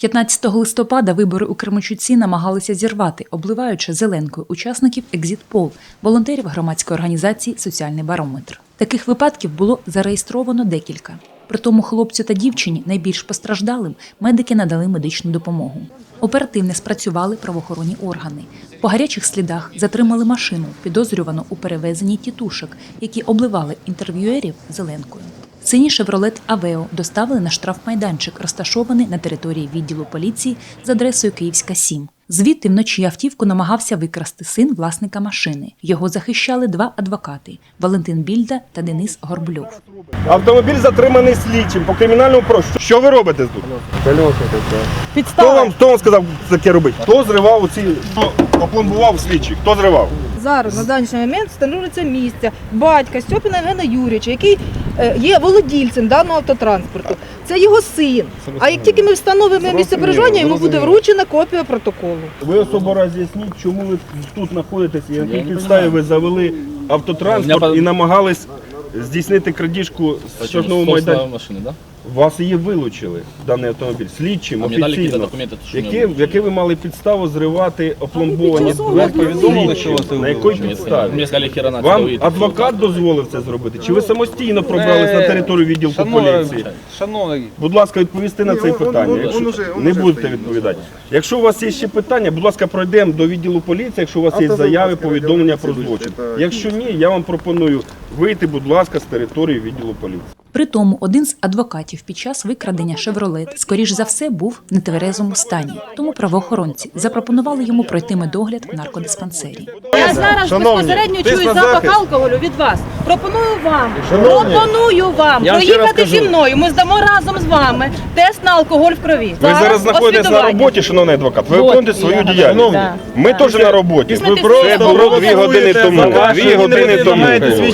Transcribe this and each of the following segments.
15 листопада вибори у Кременчуці намагалися зірвати, обливаючи зеленкою учасників Екзітпол, волонтерів громадської організації Соціальний барометр. Таких випадків було зареєстровано декілька. Притому хлопцю та дівчині, найбільш постраждалим, медики надали медичну допомогу. Оперативно спрацювали правоохоронні органи. По гарячих слідах затримали машину, підозрювану у перевезенні тітушок, які обливали інтерв'юерів зеленкою. Синій шевролет Авео доставили на штрафмайданчик, розташований на території відділу поліції з адресою Київська 7. Звідти вночі автівку намагався викрасти син власника машини. Його захищали два адвокати Валентин Більда та Денис Горбльов. Автомобіль затриманий слідчим по кримінальному прощу. Що ви робите тут? Хто вам, хто вам сказав таке робити? Хто зривав оці, хто опломбував слідчих? Хто зривав? Зараз на даний момент встановлюється місце батька Стьопіна Євгена Юрійовича, який е, є володільцем даного автотранспорту. Це його син. А як тільки ми встановимо місце проживання, йому буде вручена копія протоколу. Ви особо роз'ясніть, чому ви тут знаходитесь і на якій підставі ви завели автотранспорт і намагались здійснити крадіжку з чорного майдану. машини, да? Вас її вилучили, даний автомобіль, слідчим, А дали какие-то офіційно. Які, в які ви мали підставу зривати опломбовані під час повідомили, слідчим? що вас На якій вилучили? підставі? Сказали, хера на Вам адвокат дозволив це зробити? Чи ви самостійно пробрались на територію відділку поліції? Шановний, Будь ласка, відповісти на це питання. Якщо не будете відповідати. Якщо у вас є ще питання, будь ласка, пройдемо до відділу поліції, якщо у вас є заяви, повідомлення про злочин. Якщо ні, я вам пропоную вийти, будь ласка, з території відділу поліції. Притому один з адвокатів під час викрадення Шевролет, скоріш за все, був в нетверезому стані. Тому правоохоронці запропонували йому пройти медогляд в наркодиспансері. Я зараз Шановні, безпосередньо чую запах захист. алкоголю від вас. Пропоную вам, Шановні, пропоную вам я вам ще раз проїхати кажу. зі мною. Ми здамо разом з вами тест на алкоголь в крові. Ви зараз знаходитесь на роботі, шановний адвокат. Ви виконуєте свою я- діяльність. Да. Ми теж на роботі. Ви просто Це було дві години тому. Дві години тому.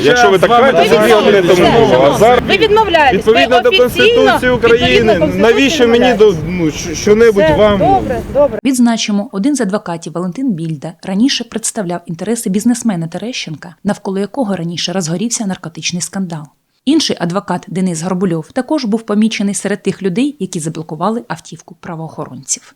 Якщо ви так кажете, це дві години тому. А зараз Ви відмовляєтесь. Відповідно до Конституції України, навіщо мені до ну що- що-небудь Все, вам? Добре, добре. Відзначимо, один з адвокатів Валентин Більда раніше представляв інтереси бізнесмена Терещенка, навколо якого раніше розгорівся наркотичний скандал. Інший адвокат Денис Горбульов також був помічений серед тих людей, які заблокували автівку правоохоронців.